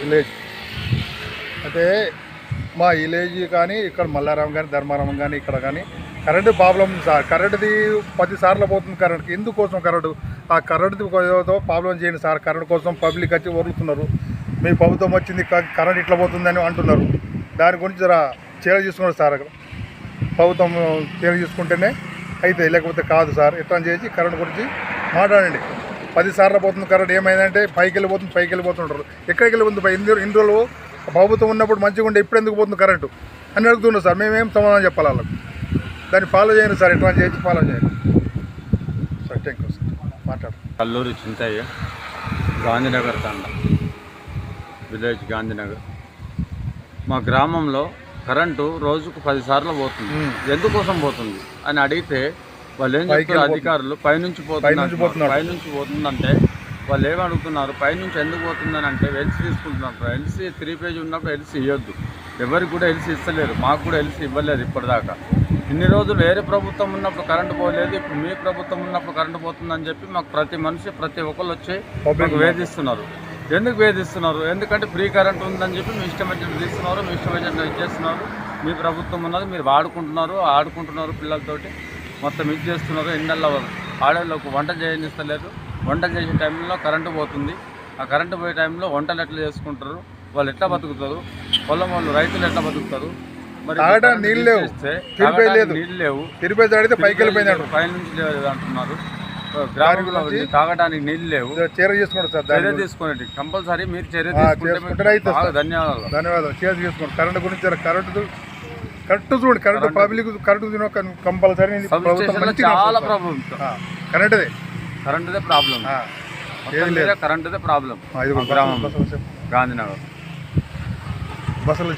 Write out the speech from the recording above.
Village. అయితే మా village కానీ ఇక్కడ మల్లారాం కానీ ధర్మారామం కానీ ఇక్కడ కానీ కరెంటు ప్రాబ్లం సార్ కరెంటుది పది సార్లు పోతుంది కరెంట్కి ఎందుకోసం కరెంటు? ఆ కరెంటుది ప్రాబ్లం చేయండి సార్. కరెంటు కోసం పబ్లిక్ వచ్చి వరులుతున్నారు మీ ప్రభుత్వం వచ్చింది కరెంట్ ఇట్లా పోతుందని అంటున్నారు. దాని గురించి జర చర్య తీసుకున్నారు సార్. ప్రభుత్వం చీర తీసుకుంటేనే అయితే లేకపోతే కాదు సార్. ఇట్లా చేసి కరెంట్ గురించి మాట్లాడండి. పది సార్లు పోతుంది కరెంట్ ఏమైందంటే పైకి వెళ్ళిపోతుంది పైకి వెళ్ళిపోతుంటారు ఎక్కడికి వెళ్ళిపోతుంది ఇన్ని ఇన్ని రోజులు ప్రభుత్వం ఉన్నప్పుడు మంచిగా ఉండే ఇప్పుడు ఎందుకు పోతుంది కరెంటు? అని అడుగుతున్నారు సార్. మేమేం సమాధానం చెప్పాలి వాళ్ళకు? దాన్ని ఫాలో చేయండి సార్. ఎట్లా చేసి ఫాలో చేయండి. Sir thank you sir. మాట్లాడు కల్లూరి చింతయ్య గాంధీనగర్ తండ విలేజ్ గాంధీనగర్. మా గ్రామంలో కరెంటు రోజుకు పది సార్లు పోతుంది. ఎందుకోసం పోతుంది? అని అడిగితే వాళ్ళు ఏం చెప్తారు. అధికారులు? పైనుంచి పోతుంది పైనుంచి పోతుందంటే వాళ్ళు ఏం అడుగుతున్నారు? పైనుంచి ఎందుకు పోతుందని అంటే ఎల్సీ తీసుకుంటున్నారు. ఎల్సీ త్రీ పేజ్ ఉన్నప్పుడు ఎల్సీ ఇవ్వద్దు ఎవరికి కూడా ఎల్సీ ఇస్తలేరు. మాకు కూడా ఎల్సీ ఇవ్వలేదు ఇప్పటిదాకా. ఇన్ని రోజులు వేరే ప్రభుత్వం ఉన్నప్పుడు కరెంటు పోలేదు. ఇప్పుడు మీ ప్రభుత్వం ఉన్నప్పుడు కరెంటు పోతుందని చెప్పి మాకు ప్రతి మనిషి ప్రతి ఒక్కళ్ళు వచ్చి మాకు వేధిస్తున్నారు. ఎందుకు వేధిస్తున్నారు? ఎందుకంటే ఫ్రీ కరెంట్ ఉందని చెప్పి మీ ఇష్టం వచ్చినట్టు తీస్తున్నారు. మీ ఇష్టం వచ్చినట్టు ఇచ్చేస్తున్నారు. మీ ప్రభుత్వం ఉన్నది మీరు వాడుకుంటున్నారు ఆడుకుంటున్నారు పిల్లలతోటి. మొత్తం ఇది చేస్తున్నారు. ఎన్నెల్లో ఆడవాళ్ళకు వంట చేయనిస్తలేదు. వంట చేసే టైంలో కరెంటు పోతుంది. ఆ కరెంటు పోయే టైంలో వంటలు ఎట్లా చేసుకుంటారు? వాళ్ళు ఎట్లా బతుకుతారు? పొలం వాళ్ళు రైతులు ఎట్లా బతుకుతారు? నీళ్ళు లేవు. నీళ్ళు లేవు. తిరుపతి అడిగితే పైకి వెళ్ళిపోయింది అంటారు పై నుంచి లేదు అంటున్నారు. గ్రామంలో తాగడానికి నీళ్ళు లేవు. చర్య చేసుకోండి సార్ చర్య. తీసుకోండి కంపల్సరీ మీరు చర్య తీసుకుంటే. ధన్యవాదాలు. ధన్యవాదాలు. చర్య చేసుకోండి కరెంట్ గురించి కరెంటు కరెక్ట్ చూడండి కరెంటు. పబ్లిక్ కంపల్సరీ ప్రభుత్వం స్టేషన్లో మంచిగా చాలా. ప్రాబ్లం కరెంటుదే కరెంటుదే ప్రాబ్లం కరెంటుదే ప్రాబ్లం గాంధీనగర్. బస్సులు